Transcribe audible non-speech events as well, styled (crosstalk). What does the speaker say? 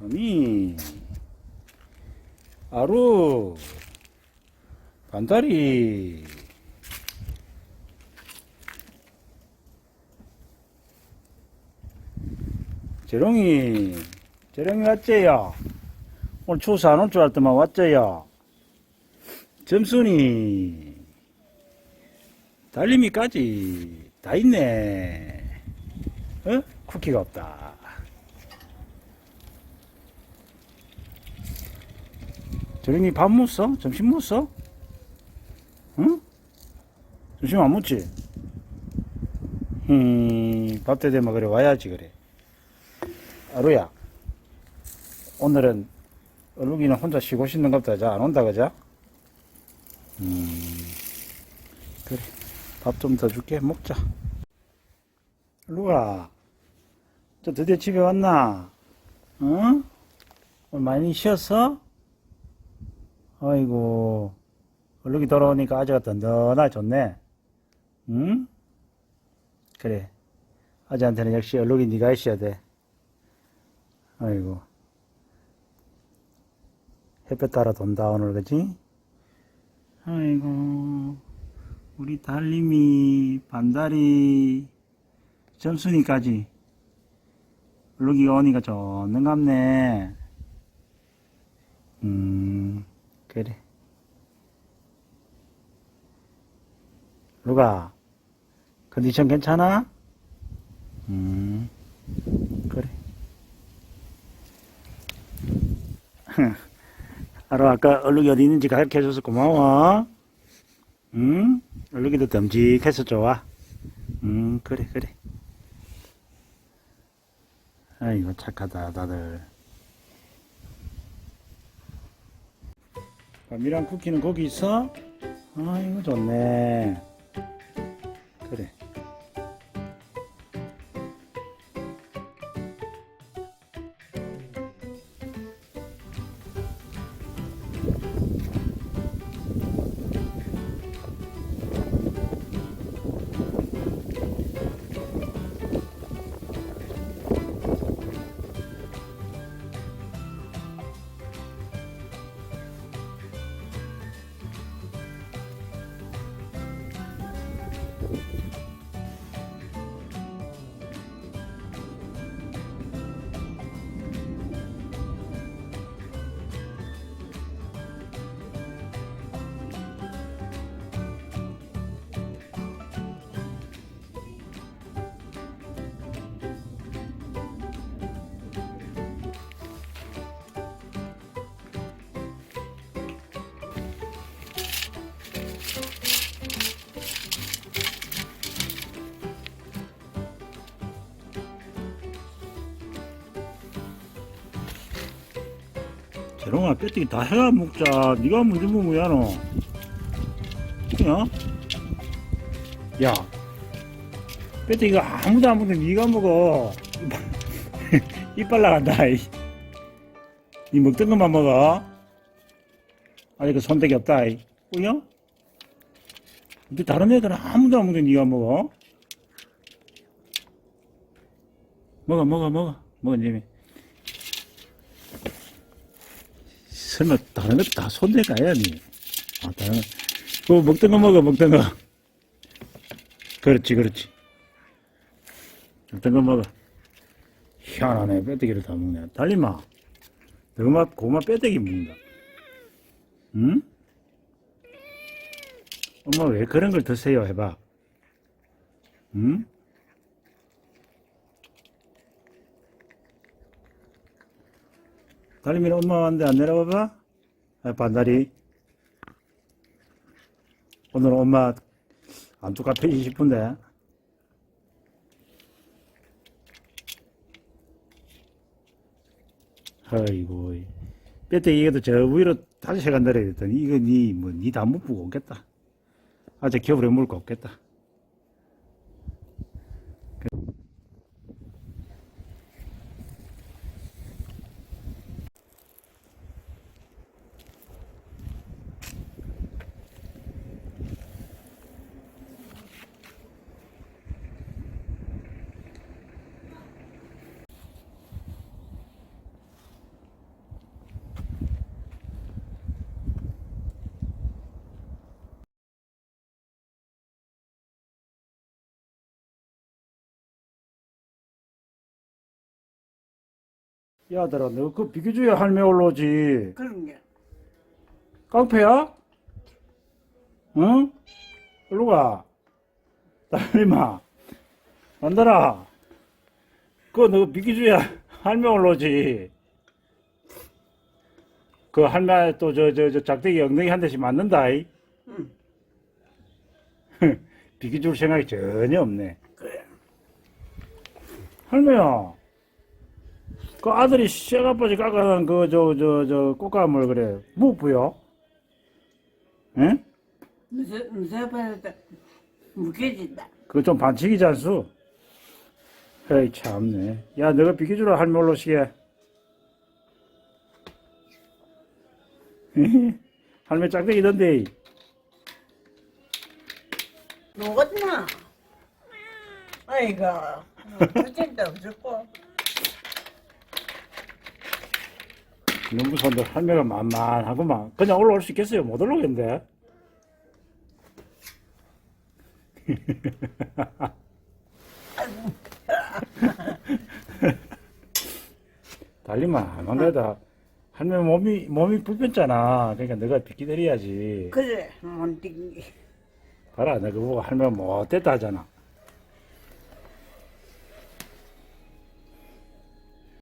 아니 아루 반다리 재롱이 재롱이 왔제야 오늘 추워서 안올 줄 알더만 왔제야 점순이. 달림이까지 다 있네. 어? 쿠키가 없다 재롱이 밥 묻어? 점심 묻어? 응? 점심 안 묻지? 음, 밥때 되면 그래 와야지 그래 아루야 오늘은 얼룩이는 혼자 쉬고 싶는가 보다 자 안 온다 그자 음 그래 밥 좀 더 줄게 먹자 얼룩아 저 드디어 집에 왔나 응? 오늘 많이 쉬었어? 아이고 얼룩이 돌아오니까 아재가 든든하 좋네. 응? 그래. 아재한테는 역시 얼룩이 네가 있어야 돼. 아이고. 햇볕 따라 돈다 오늘 그지? 아이고 우리 달님이 반달이 점순이까지 얼룩이가 오니까 좋는갑네. 음 그래 루가 컨디션 괜찮아? 음 그래 (laughs) 아로 아까 얼룩이 어디 있는지 가르쳐 줘서 고마워. 응? 얼룩이도 듬직해서 좋아. 응, 그래, 그래. 아이고, 착하다, 다들. 밤이랑 쿠키는 거기 있어? 아이고, 좋네. 그래. 재롱아 뼈대기 다 해가 먹자 네가 먼저 먹어야 너 야? 야 뼈대기가 아무도 안 먹는데 네가 먹어 (laughs) 이빨 나간다 이. 니 먹던 것만 먹어 아니 그 손대기 없다 이. 꾸요? 근데 다른 애들은 아무도 안 먹는데 네가 먹어 먹어 먹어 먹어 먹어 님이 설마 다른 것다 손대 가야 니? 아, 다른 거. 그거 먹던 거 먹어, 먹던 거. 그렇지, 그렇지. 먹던 거 먹어. 희한하네, 뼈대기를 다 먹네. 달리마. 너마, 고마 뼈대기 먹는다. 응? 엄마 왜 그런 걸 드세요? 해봐. 응? 달리면 엄마 왔는데 안 내려와봐? 아, 반다리. 오늘 엄마 안투 카페이지 싶은데. 아이고. 뼈대 이게도 저 위로 다시 시간 내려야 됐더니 이거 니, 뭐, 니 다 못 보고 없겠다. 아직 겨울에 물고 없겠다. 야들아, 너 그 비켜줘야 할매 올라오지. 그런 게. 깡패야? 응? 일로 가. 딸님아. 만들아. 그거 너 비켜줘야 할매 올라오지. 그 할매 또 저, 저, 저 작대기 엉덩이 한 대씩 맞는다. 이. 응. (laughs) 비켜줄 생각이 전혀 없네. 그래. 할매야. 그 아들이 쇠가빠지 깎아놓은 그, 저, 저, 저, 꽃감을 그래. 뭐 부여? 응? 무쇠, 무쇠바닥 무게진다. 그거 좀 반칙이지 않수? 에이, 참네. 야, 너가 비켜주라, 할매 올라오시게. 할매 짝대기던데. 녹았나? 아이고, 어쩐다 없었고. 손들 할매가 만만하구만. 그냥 올라올 수 있겠어요? 못 올라오겠는데? 달리마, 할망가다. 할매 몸이, 몸이 불편잖아. 그러니까 너가 비키드려야지. 그래, 못 뛴기. 봐라, 너 그거 보고 할매가 못됐다 하잖아.